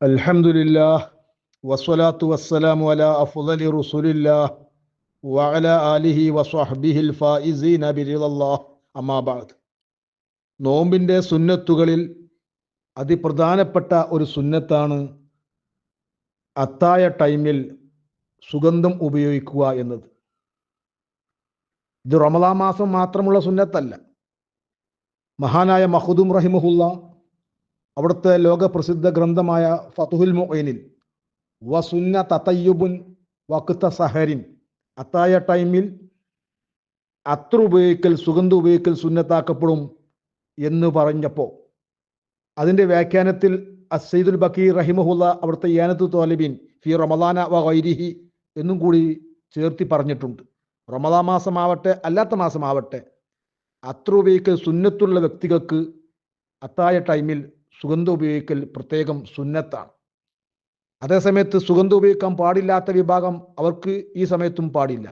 അൽഹംദുലില്ലാഹ് വസ്വലാത്തു വസ്സലാമു അല അഫ്ളലി റസൂലില്ലാഹ് വഅല ആലിഹി വസ്വഹ്ബിഹിൽ ഫായിസീന ബിറിദല്ലാഹ് അമ്മാബാദ് നോമ്പിന്റെ സുന്നത്തുകളിൽ അതിപ്രധാനപ്പെട്ട ഒരു സുന്നത്താണ് അത്തായ ടൈമിൽ സുഗന്ധം ഉപയോഗിക്കുക എന്നത്. ഇത് റമദാ മാസം മാത്രമുള്ള സുന്നത്തല്ല. മഹാനായ മഹുദും റഹിമഹുല്ലാ അവിടുത്തെ ലോകപ്രസിദ്ധ ഗ്രന്ഥമായ ഫതുഹുൽ മൊയിനിൽ വസുന്ന തത്തയ്യുബുൻ വക്കുത്ത സഹരിൻ. അത്തായ ടൈമിൽ അത്ര ഉപയോഗിക്കൽ സുഗന്ധ ഉപയോഗിക്കൽ സുന്നത്താക്കപ്പെടും എന്ന് പറഞ്ഞപ്പോൾ അതിന്റെ വ്യാഖ്യാനത്തിൽ അസൈദുൽ ബക്കീർ റഹിമഹുല്ല അവിടുത്തെ യാനത്ത് തോലബിൻ ഫി റമദാന വൈരിഹി എന്നും കൂടി ചേർത്തി പറഞ്ഞിട്ടുണ്ട്. റമദാ മാസമാവട്ടെ അല്ലാത്ത മാസമാവട്ടെ അത്ര ഉപയോഗിക്കൽ സുന്നത്തുള്ള വ്യക്തികൾക്ക് അത്തായ ടൈമിൽ സുഗന്ധം ഉപയോഗിക്കൽ പ്രത്യേകം സുന്നത്താണ്. അതേസമയത്ത് സുഗന്ധം ഉപയോഗിക്കാൻ പാടില്ലാത്ത വിഭാഗം അവർക്ക് ഈ സമയത്തും പാടില്ല.